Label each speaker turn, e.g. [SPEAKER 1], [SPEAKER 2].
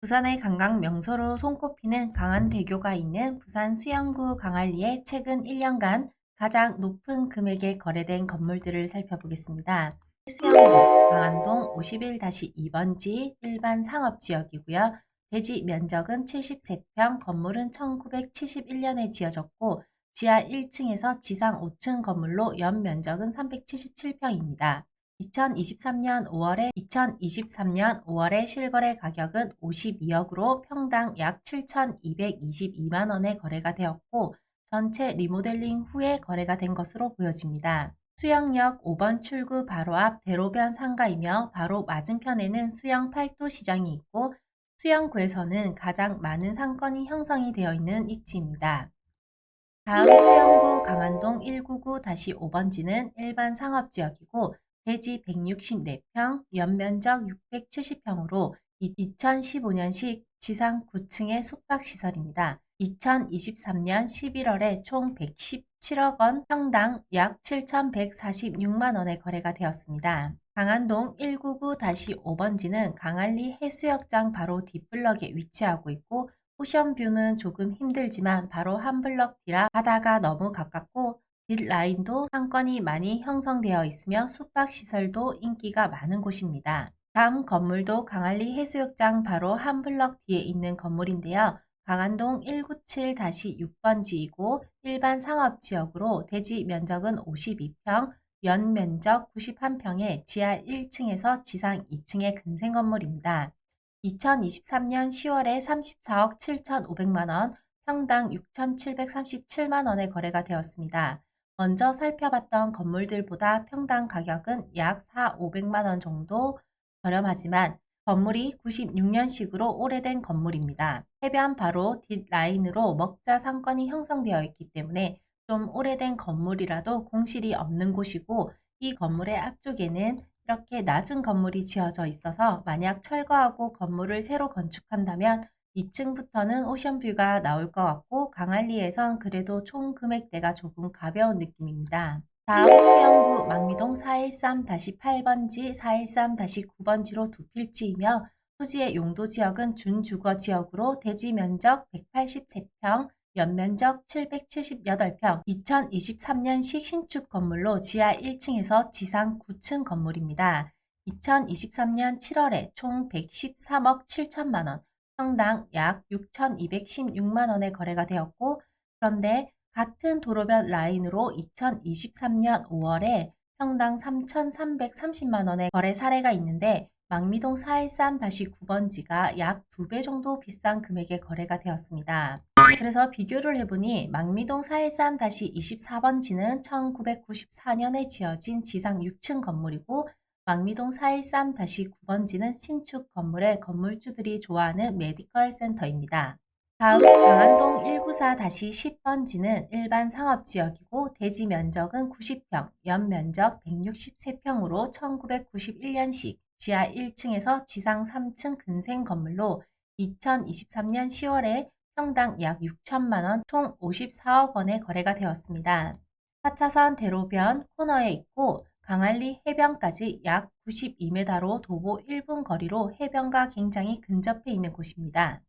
[SPEAKER 1] 부산의 관광 명소로 손꼽히는 강안대교가 있는 부산 수영구 강안리에 최근 1년간 가장 높은 금액에 거래된 건물들을 살펴보겠습니다. 수영구 강안동 51-2번지 일반 상업지역이고요. 대지 면적은 73평, 건물은 1971년에 지어졌고 지하 1층에서 지상 5층 건물로 연 면적은 377평입니다. 2023년 5월에 2023년 5월에 실거래 가격은 52억으로 평당 약 7,222만 원에 거래가 되었고 전체 리모델링 후에 거래가 된 것으로 보여집니다. 수영역 5번 출구 바로 앞 대로변 상가이며 바로 맞은편에는 수영 팔도 시장이 있고 수영구에서는 가장 많은 상권이 형성이 되어 있는 입지입니다. 다음 수영구 강안동 199-5번지는 일반 상업지역이고 대지 164평, 연면적 670평으로 2015년식 지상 9층의 숙박시설입니다. 2023년 11월에 총 117억 원, 평당 약 7,146만 원에 거래가 되었습니다. 강안동 199-5번지는 강안리 해수욕장 바로 뒷블럭에 위치하고 있고 오션뷰는 조금 힘들지만 바로 한 블럭 뒤라 바다가 너무 가깝고 뒷라인도 상권이 많이 형성되어 있으며 숙박시설도 인기가 많은 곳입니다. 다음 건물도 강안리 해수욕장 바로 한 블럭 뒤에 있는 건물인데요. 강안동 197-6번지이고 일반 상업지역으로 대지 면적은 52평, 연 면적 91평에 지하 1층에서 지상 2층의 근생 건물입니다. 2023년 10월에 34억 7,500만원, 평당 6,737만원에 거래가 되었습니다. 먼저 살펴봤던 건물들보다 평당 가격은 약 4, 500만 원 정도 저렴하지만 건물이 96년식으로 오래된 건물입니다. 해변 바로 뒷라인으로 먹자 상권이 형성되어 있기 때문에 좀 오래된 건물이라도 공실이 없는 곳이고 이 건물의 앞쪽에는 이렇게 낮은 건물이 지어져 있어서 만약 철거하고 건물을 새로 건축한다면 2층부터는 오션뷰가 나올 것 같고 강안리에선 그래도 총 금액대가 조금 가벼운 느낌입니다. 다음 수영구 망미동 413-8번지, 413-9번지로 두 필지이며 토지의 용도 지역은 준주거 지역으로 대지 면적 183평, 연면적 778평, 2023년식 신축 건물로 지하 1층에서 지상 9층 건물입니다. 2023년 7월에 총 113억 7천만원, 평당 약 6,216만 원에 거래가 되었고, 그런데 같은 도로변 라인으로 2023년 5월에 평당 3,330만 원의 거래 사례가 있는데 망미동 413-9번지가 약 2배 정도 비싼 금액에 거래가 되었습니다. 그래서 비교를 해보니 망미동 413-24번지는 1994년에 지어진 지상 6층 건물이고 망미동 413-9번지는 신축 건물의 건물주들이 좋아하는 메디컬 센터입니다. 다음 강안동 194-10번지는 일반 상업지역이고 대지 면적은 90평, 연 면적 163평으로 1991년식 지하 1층에서 지상 3층 근생 건물로 2023년 10월에 평당 약 6천만원 총 54억 원에 거래가 되었습니다. 4차선 대로변 코너에 있고 강안리 해변까지 약 92m로 도보 1분 거리로 해변과 굉장히 근접해 있는 곳입니다.